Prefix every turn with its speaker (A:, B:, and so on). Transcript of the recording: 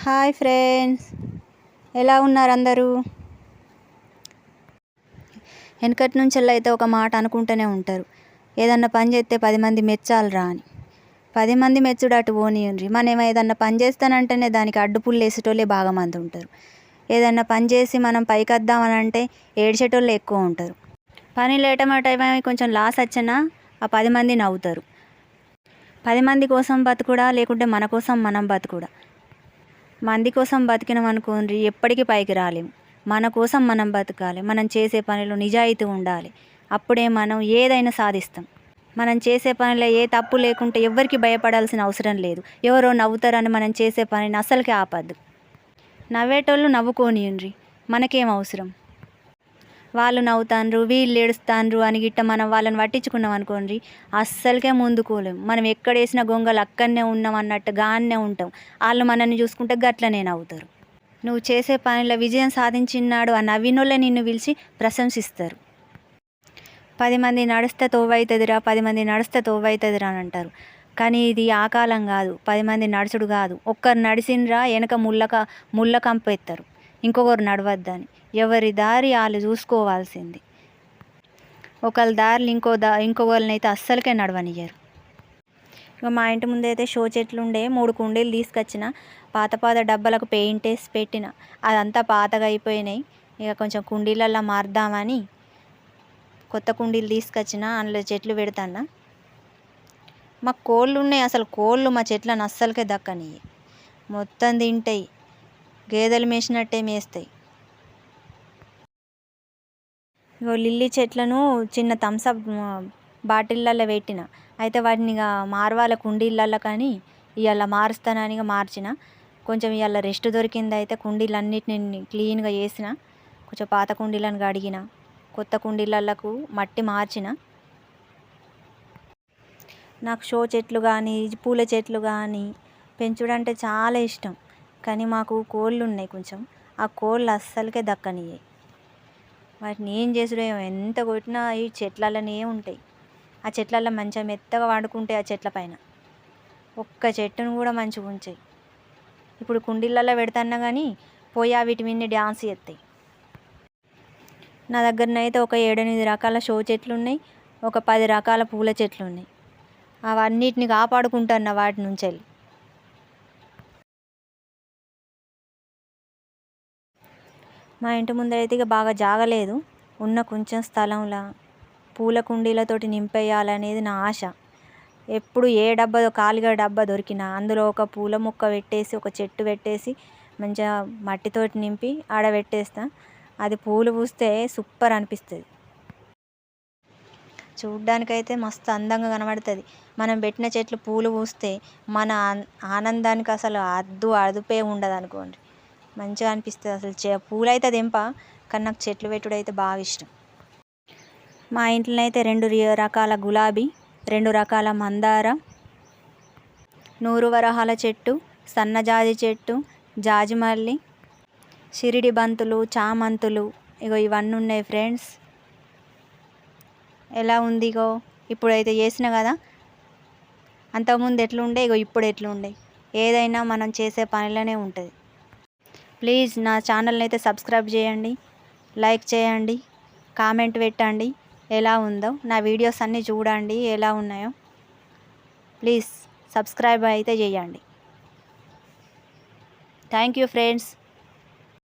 A: Hi friends. ఎలా ఉన్నారు అందరూ? వెనకటి నుంచి అయితే ఒక మాట అనుకుంటూనే ఉంటారు. ఏదన్నా పని చేస్తే పది మంది మెచ్చాలిరా అని. పది మంది మెచ్చుడు అటు పోనీయండి మనం ఏదన్నా పని చేస్తానంటేనే దానికి అడ్డుపుల్లు వేసేటోళ్ళే బాగా మంది ఉంటారు. ఏదన్నా పని చేసి మనం పైకద్దామని అంటే ఏడ్చేటోళ్ళు ఎక్కువ ఉంటారు. పని లేటమాట ఏమైనా కొంచెం లాస్ వచ్చినా ఆ పది మంది నవ్వుతారు. పది మంది కోసం బతుకుడా? లేకుంటే మన కోసం మనం బతుకుడా? మంది కోసం బతికినాం అనుకోండి ఎప్పటికీ పైకి రాలేం. మన కోసం మనం బతకాలి. మనం చేసే పనిలో నిజాయితీ ఉండాలి. అప్పుడే మనం ఏదైనా సాధిస్తాం. మనం చేసే పనిలో ఏ తప్పు లేకుంటే ఎవరికి భయపడాల్సిన అవసరం లేదు. ఎవరో నవ్వుతారని మనం చేసే పనిని అసలుకి ఆపద్దు. నవ్వేటోళ్ళు నవ్వుకోనియండ్రి మనకేం అవసరం? వాళ్ళు నవ్వుతాండ్రు వీళ్ళు ఏడుస్తాండ్రు అని గిట్ట మనం వాళ్ళని పట్టించుకున్నాం అనుకోండి అస్సలకే ముందుకోలేం. మనం ఎక్కడేసిన గొంగలు అక్కడనే ఉన్నాం అన్నట్టు గానే ఉంటాం. వాళ్ళు మనల్ని చూసుకుంటే గట్లనే నవ్వుతారు. నువ్వు చేసే పనిలో విజయం సాధించినాడు ఆ నవ్వినోళ్ళే నిన్ను పిలిచి ప్రశంసిస్తారు. పది మంది నడిస్తే తోవైతుందిరా పది మంది నడిస్తే తోవైతుందిరా అని అంటారు. కానీ ఇది ఆ కాలం కాదు. పది మంది నడుచుడు కాదు. ఒక్కరు నడిచిండ్రా వెనక ముళ్ళక ముళ్ళ కంపెత్తారు. ఇంకొకరు నడవద్దని. ఎవరి దారి వాళ్ళు చూసుకోవాల్సింది. ఒకళ్ళ దారిలు ఇంకో దా ఇంకొకరిని అయితే అస్సలకే నడవనియ్యరు. ఇక మా ఇంటి ముందు అయితే షో చెట్లు ఉండే మూడు కుండీలు తీసుకొచ్చిన పాత పాత డబ్బాలకు పెయింట్ వేసి పెట్టిన. అదంతా పాతగా అయిపోయినాయి. ఇక కొంచెం కుండీలల్లో మారుదామని కొత్త కుండీలు తీసుకొచ్చిన అందులో చెట్లు పెడతాను మాకు కోళ్ళు ఉన్నాయి అసలు కోళ్ళు మా చెట్లను అస్సలకే దక్కనివి మొత్తం తింటాయి. గేదెలు మేసినట్టే మేస్తాయి. ఇగో లిల్లీ చెట్లను చిన్న థమ్సప్ బాటిళ్ళల్లో పెట్టిన. అయితే వాటిని ఇక మార్వాల కుండీళ్ళల్లో కానీ ఇవాళ మారుస్తానని మార్చిన. కొంచెం ఇవాళ రెస్ట్ దొరికింది అయితే కుండీలన్నిటిని క్లీన్గా చేసిన. కొంచెం పాత కుండీలను కడిగిన. కొత్త కుండీలకు మట్టి మార్చిన. నాకు షో చెట్లు కానీ పూల చెట్లు కానీ పెంచుడంటే చాలా ఇష్టం. కానీ మాకు కోళ్ళు ఉన్నాయి కొంచెం. ఆ కోళ్ళు అస్సలకే దక్కనియ్యాయి వాటిని ఏం చేసుడో ఏమో ఎంత కొట్టినా ఈ చెట్లలోనే ఉంటాయి. ఆ చెట్లలో మంచిగా మెత్తగా వాడుకుంటాయి ఆ చెట్ల పైన. ఒక్క చెట్టును కూడా మంచిగా ఉంచాయి ఇప్పుడు కుండీలలో పెడతాన్నా కానీ పోయి ఆ వీటి మీద డ్యాన్స్ చేస్తాయి. నా దగ్గరనైతే ఒక ఏడెనిమిది రకాల షో చెట్లు ఉన్నాయి ఒక పది రకాల పూల చెట్లు ఉన్నాయి. అవన్నిటిని కాపాడుకుంటున్నా వాటి నుంచి వెళ్ళి మా ఇంటి ముందరైతే ఇక బాగా జాగలేదు. ఉన్న కొంచెం స్థలంలో పూల కుండీలతోటి నింపేయాలనేది నా ఆశ. ఎప్పుడు ఏ డబ్బా ఖాళీగా డబ్బా దొరికినా అందులో ఒక పూల మొక్క పెట్టేసి ఒక చెట్టు పెట్టేసి మంచిగా మట్టితోటి నింపి ఆడ పెట్టేస్తా. అది పూలు పూస్తే సూపర్ అనిపిస్తుంది. చూడ్డానికైతే మస్తు అందంగా కనబడుతుంది. మనం పెట్టిన చెట్లు పూలు పూస్తే మన ఆనందానికి అసలు అద్దు అదుపే ఉండదు అనుకోండి మంచిగా అనిపిస్తుంది. అసలు చే పూలైతే అయితే కానీ నాకు చెట్లు పెట్టుడు అయితే బాగా ఇష్టం. మా ఇంట్లో అయితే రెండు రకాల గులాబీ రెండు రకాల మందార నూరు వరహాల చెట్టు సన్నజాజి చెట్టు జాజిమల్లి షిరిడి బంతులు చామంతులు ఇగో ఇవన్నీ ఉన్నాయి ఫ్రెండ్స్. ఎలా ఉంది ఇగో? ఇప్పుడైతే చేసిన కదా? అంతకుముందు ఎట్లుండే? ఇగో ఇప్పుడు ఎట్లుండే? ఏదైనా మనం చేసే పనిలోనే ఉంటుంది. ప్లీజ్ నా ఛానల్ని అయితే సబ్స్క్రైబ్ చేయండి లైక్ చేయండి కామెంట్ పెట్టండి. ఎలా ఉందో నా వీడియోస్ అన్నీ చూడండి ఎలా ఉన్నాయో. ప్లీజ్ సబ్స్క్రైబ్ అయితే చేయండి. Thank you friends.